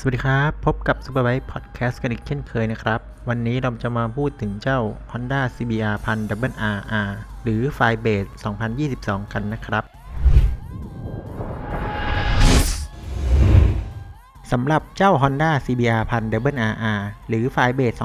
สวัสดีครับ พบกับ Superbike Podcast กันอีกเช่นเคยนะครับ วันนี้เราจะมาพูดถึงเจ้า Honda CBR 1000 WRR หรือ Firebase 2022 กันนะครับ สำหรับเจ้า Honda CBR 1000 RR หรือ Firebase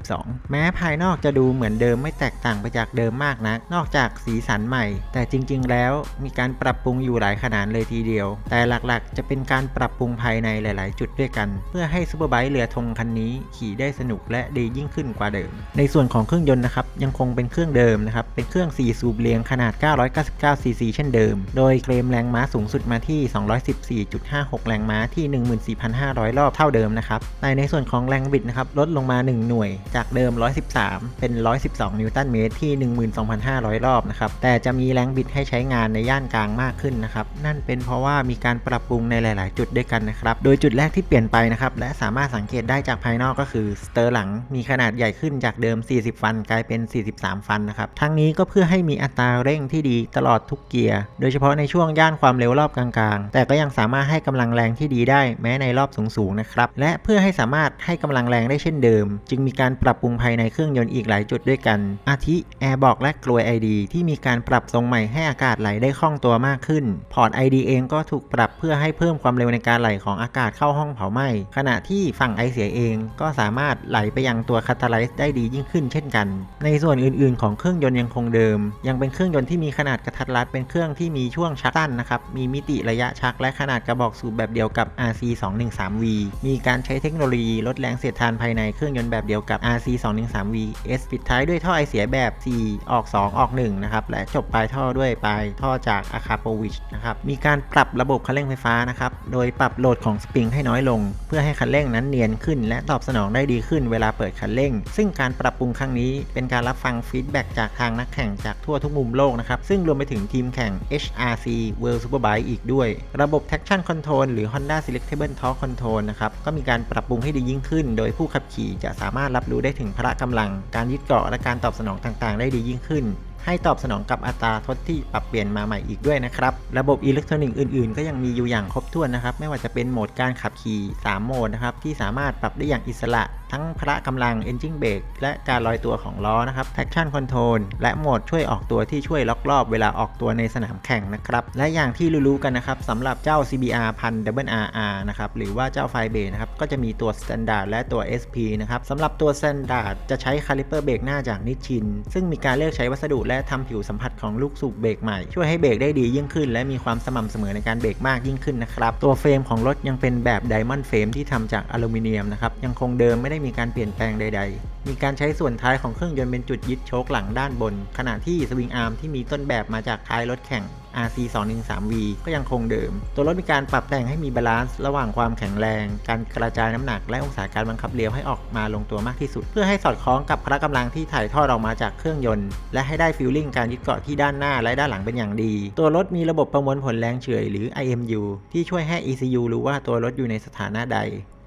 2022 แม้ภายนอกจะดูเหมือนเดิมไม่แตกต่างไปจากเดิมมากนะัก นอกจากสีสันใหม่ แต่จริง ๆ แล้วมีการปรับปรุงอยู่หลายขนาดเลยทีเดียว แต่หลักๆ จะเป็นการปรับปรุงภายในหลาย ๆ จุดด้วยกัน เพื่อให้ Superbike เรือธงคันนี้ขี่ได้สนุกและดียิ่งขึ้นกว่าเดิม ในส่วนของเครื่องยนต์นะครับยังคงเป็นเครื่องเดิมนะครับเป็นเครื่อง 4 สูบเรียงขนาด 999 ซีซีเช่นเดิม โดยเคลมแรงม้าสูงสุดมาที่ 214.56 แรงม้าที่ 14,000 1,500 รอบเท่าเดิมนะครับแต่ในส่วนของแรงบิดนะครับลดลงมา 1 หน่วย จากเดิม 113 เป็น 112 นิวตันเมตรที่ 12,500 รอบนะครับแต่จะมีแรงบิดให้ใช้งานในย่านกลางมากขึ้นนะครับนั่นเป็นเพราะว่ามีการปรับปรุงในหลาย ๆ จุดด้วยกันนะครับโดยจุดแรกที่เปลี่ยนไปนะครับและสามารถสังเกตได้จากภายนอกก็คือสเตอร์หลังมีขนาดใหญ่ขึ้นจากเดิม 40 ฟัน กลายเป็น 43 ฟันนะครับทั้งนี้ก็เพื่อให้มีอัตราเร่งที่ดีตลอดทุกเกียร์ โดยเฉพาะในช่วงย่านความเร็วรอบกลาง ๆ แต่ก็ยังสามารถให้กำลังแรงที่ดีได้แม้ในรอบสูงๆนะครับ และเพื่อให้สามารถให้กำลังแรงได้เช่นเดิม จึงมีการปรับปรุงภายในเครื่องยนต์อีกหลายจุดด้วยกัน อาทิแอร์บอกและกลวย ID ที่มีการปรับทรงใหม่ให้อากาศไหลได้คล่องตัวมากขึ้น พอร์ต ID เองก็ถูกปรับเพื่อให้เพิ่มความเร็วในการไหลของอากาศเข้าห้องเผาไหม้ขณะที่ฝั่งไอเสียเองก็สามารถไหลไปยังตัวคาตาไลซ์ได้ดียิ่งขึ้นเช่นกัน ในส่วนอื่นๆ ของเครื่องยนต์ยังคงเดิม ยังเป็นเครื่องยนต์ที่มีขนาดกระทัดรัดเป็นเครื่องที่มีช่วงชักสั้นนะครับมีมิติระยะชักและขนาดกระบอกสูบแบบเดียวกับ RC21 213V มีการใช้เทคโนโลยีลดแรงเสียดทานภายในเครื่องยนต์แบบเดียวกับ RC 213V S ปิดท้ายด้วยท่อไอเสียแบบ 4 ออก 2 ออก 1 นะครับ และจบปลายท่อด้วยปลายท่อจาก a k a p o v i c นะครับ มีการปรับระบบคันเร่งไฟฟ้านะครับ โดยปรับโหลดของสปริงให้น้อยลง เพื่อให้คันเร่งนั้นเนียนขึ้น และตอบสนองได้ดีขึ้นเวลาเปิดคันเร่ง ซึ่งการปรับปรุงครั้งนี้เป็นการรับฟังฟีดแบ็กจากทางนักแข่งจากทั่วทุกมุมโลกนะครับ ซึ่งรวมไปถึงทีมแข่ง HRC World Superbike อีกด้วย ระบบ traction control หรือ Honda Selectable Torque คอนโทรลนะครับ ก็มีการปรับปรุงให้ดียิ่งขึ้น โดยผู้ขับขี่จะสามารถรับรู้ได้ถึงพละกำลัง การยึดเกาะและการตอบสนองต่างๆ ได้ดียิ่งขึ้น ให้ตอบสนองกับอัตราทดที่ปรับเปลี่ยนมาใหม่อีกด้วยนะครับ ระบบอิเล็กทรอนิกส์อื่นๆ ก็ยังมีอยู่อย่างครบถ้วนนะครับ ไม่ว่าจะเป็นโหมดการขับขี่ 3 โหมดนะครับ ที่สามารถปรับได้อย่างอิสระ ทั้งพละกำลัง engine brake และการลอยตัวของล้อนะครับ traction control และโหมดช่วยออกตัวที่ช่วยล็อกรอบเวลาออกตัวในสนามแข่งนะครับ และอย่างที่รู้ๆกันนะครับสำหรับเจ้า CBR 1000RR นะครับ หรือว่าเจ้า Firebase นะครับ ก็จะมีตัว Standard และตัว SP นะครับสำหรับตัว Standard จะใช้คาลิเปอร์เบรกหน้าจากนิชิน ซึ่งมีการเลือกใช้วัสดุและทำผิวสัมผัสของลูกสูบเบรกใหม่ ช่วยให้เบรกได้ดียิ่งขึ้น และมีความสม่ำเสมอในการเบรกมากยิ่งขึ้นนะครับตัวเฟรมของรถยังเป็นแบบไดมอนด์เฟรมที่ทำจากอลูมิเนียมนะครับยังคงเดิมไม่ได้มีการเปลี่ยนแปลงใด ๆ มีการใช้ส่วนท้ายของเครื่องยนต์เป็นจุดยึดโชคหลังด้านบน ขณะที่สวิงอาร์มที่มีต้นแบบมาจากท้ายรถแข่ง RC 213V ก็ยังคงเดิม ตัวรถมีการปรับแต่งให้มีบาลานซ์ระหว่างความแข็งแรง การกระจายน้ำหนักและองศาการบังคับเลี้ยวให้ออกมาลงตัวมากที่สุด เพื่อให้สอดคล้องกับพละกำลังที่ถ่ายทอดออกมาจากเครื่องยนต์ และให้ได้ฟิลลิ่งการยึดเกาะที่ด้านหน้าและด้านหลังเป็นอย่างดี ตัวรถมีระบบประมวลผลแรงเฉื่อยหรือ IMU ที่ช่วยให้ ECU รู้ว่าตัวรถอยู่ในสถานะใด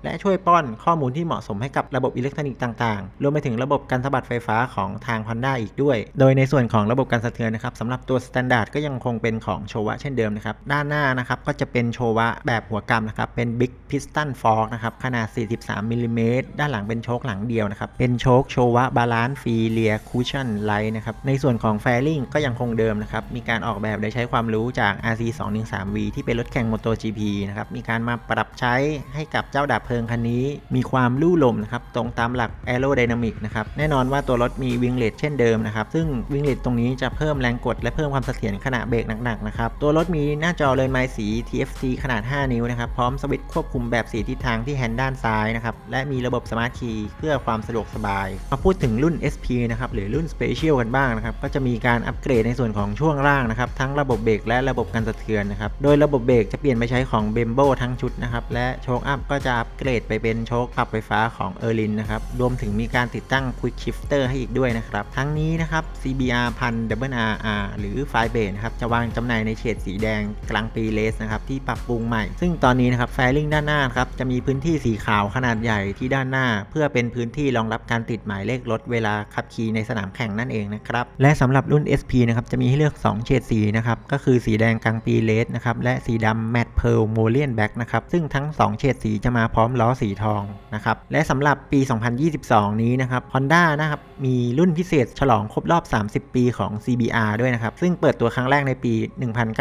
และช่วยป้อนข้อมูลที่เหมาะสมให้กับระบบอิเล็กทรอนิกส์ต่างๆ รวมไปถึงระบบการสะบัดไฟฟ้าของทาง Honda อีกด้วย โดยในส่วนของระบบการสะเทือนนะครับสำหรับตัว Standard ก็ยังคงเป็นของโชวะเช่นเดิมนะครับด้านหน้านะครับก็จะเป็นโชวะแบบหัวกำนะครับเป็น Big Piston Fork นะครับขนาด 43มิลลิเมตรด้านหลังเป็นโชคหลังเดียวนะครับเป็นโชคโชวะบาลานซ์ฟรีเลียคูชั่นไลท์นะครับในส่วนของแฟลิงก็ยังคงเดิมนะครับมีการออกแบบโดยใช้ความรู้จาก RC 213V ที่เป็นรถแข่ง MotoGP นะครับมีการมาปรับใช้ให้กับเจ้าดับเพลิงคันนี้มีความลู่ลมนะครับตรงตามหลัก Aerodynamic นะครับแน่นอนว่าตัวรถมีวิงเลทเช่นเดิมนะครับซึ่งวิงเลทตรงนี้จะเพิ่มแรงกดและเพิ่มความเสถียรขณะเบรกหนักๆนะครับตัวรถมีหน้าจอเลยไม้สี TFT ขนาด 5 นิ้วนะครับพร้อมสวิตช์ควบคุมแบบสีทิศทางที่แฮนด์ด้านซ้ายนะครับและมีระบบสมาร์ทคีย์เพื่อความสะดวกสบายมาพูดถึงรุ่น SP นะครับหรือรุ่น Special กันบ้างนะครับก็จะมีการอัปเกรดในส่วนของช่วงล่างนะครับทั้งระบบเบรกและระบบการสะเทือนนะครับโดยระบบเบรกจะเปลี่ยนไปใช้ของ b e m b o ทั้งชุดนะครับและโชคอัพก็จะอัปเกรดไปเป็นโชคปรับไฟฟ้าของ e r l i n นะครับ รวมถึงมีการติดตั้ง Quick Shifter ให้อีกด้วยนะครับ ทั้งนี้นะครับ CBR 1000 Double RR หรือ Firebase นะครับ จะวางจำหน่ายในเฉดสีแดงกลางปีเลสนะครับ ที่ปรับปรุงใหม่ ซึ่งตอนนี้นะครับแฟลิงด้านหน้าครับ จะมีพื้นที่สีขาวขนาดใหญ่ที่ด้านหน้า เพื่อเป็นพื้นที่รองรับการติดหมายเลขรถเวลาขับขี่ในสนามแข่งนั่นเองนะครับและสำหรับรุ่น SP นะครับจะมีให้เลือก 2 เฉดสีนะครับก็คือสีแดงกลางปีเลสนะครับและสีดำแมตต์เพ r ร์ลโมเลียนแบ็กนะครับซึ่งทั้ง 2 เฉดสีจะมาพร้อมล้อสีทองนะครับและสำหรับปี 2022 นี้นะครับ Honda นะครับมีรุ่นพิเศษฉลองครบรอบ 30 ปีของ CBR ด้วยนะครับ ซึ่งเปิดตัวครั้งแรกในปี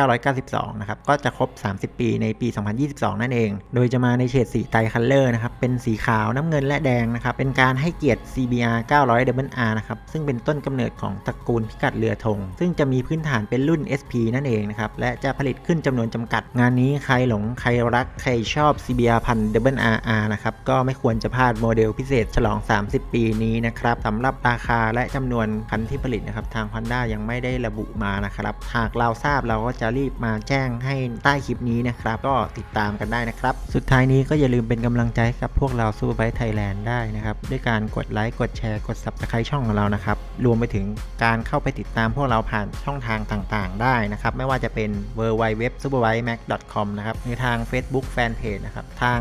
1992 นะครับ ก็จะครบ 30 ปีในปี 2022 นั่นเอง โดยจะมาในเฉดสีไตคัลเลอร์นะครับ เป็นสีขาวน้ำเงินและแดงนะครับ เป็นการให้เกียรติ CBR 900DR นะครับ ซึ่งเป็นต้นกำเนิดของตระกูลพิกัดเรือธง ซึ่งจะมีพื้นฐานเป็นรุ่น SP นั่นเองนะครับ และจะผลิตขึ้นจำนวนจำกัด งานนี้ใครหลงใครรักใครชอบ CBR พัน Double RR นะครับก็ไม่ควรจะพลาดโมเดลพิเศษฉลอง 30 ปีนี้นะครับสำหรับราคาและจำนวนคันที่ผลิตนะครับทาง Honda ยังไม่ได้ระบุมานะครับหากเราทราบเราก็จะรีบมาแจ้งให้ใต้คลิปนี้นะครับก็ติดตามกันได้นะครับ สุดท้ายนี้ก็อย่าลืมเป็นกำลังใจให้กับพวกเราซูเปอร์ไบค์ไทยแลนด์ได้นะครับด้วยการกดไลค์กดแชร์กด Subscribe ช่องของเรานะครับรวมไปถึงการเข้าไปติดตามพวกเราผ่านช่องทางต่างๆ ได้นะครับไม่ว่าจะเป็น w w w s u p e r b i k e m a c c o m นะครับในทาง Facebook Fanpage นะครับทาง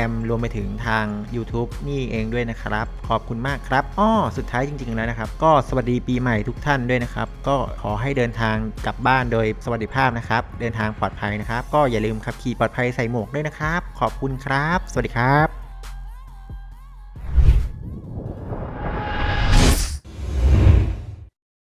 Instagram รวมไปถึงทาง YouTube นี่เองด้วยนะครับ ขอบคุณมากครับอ้อสุดท้ายจริง ๆ แล้วนะครับ ก็สวัสดีปีใหม่ทุกท่านด้วยนะครับ ก็ขอให้เดินทางกลับบ้านโดยสวัสดิภาพนะครับ เดินทางปลอดภัยนะครับ ก็อย่าลืมขับขี่ปลอดภัยใส่หมวกด้วยนะครับ ขอบคุณครับ สวัสดีครับ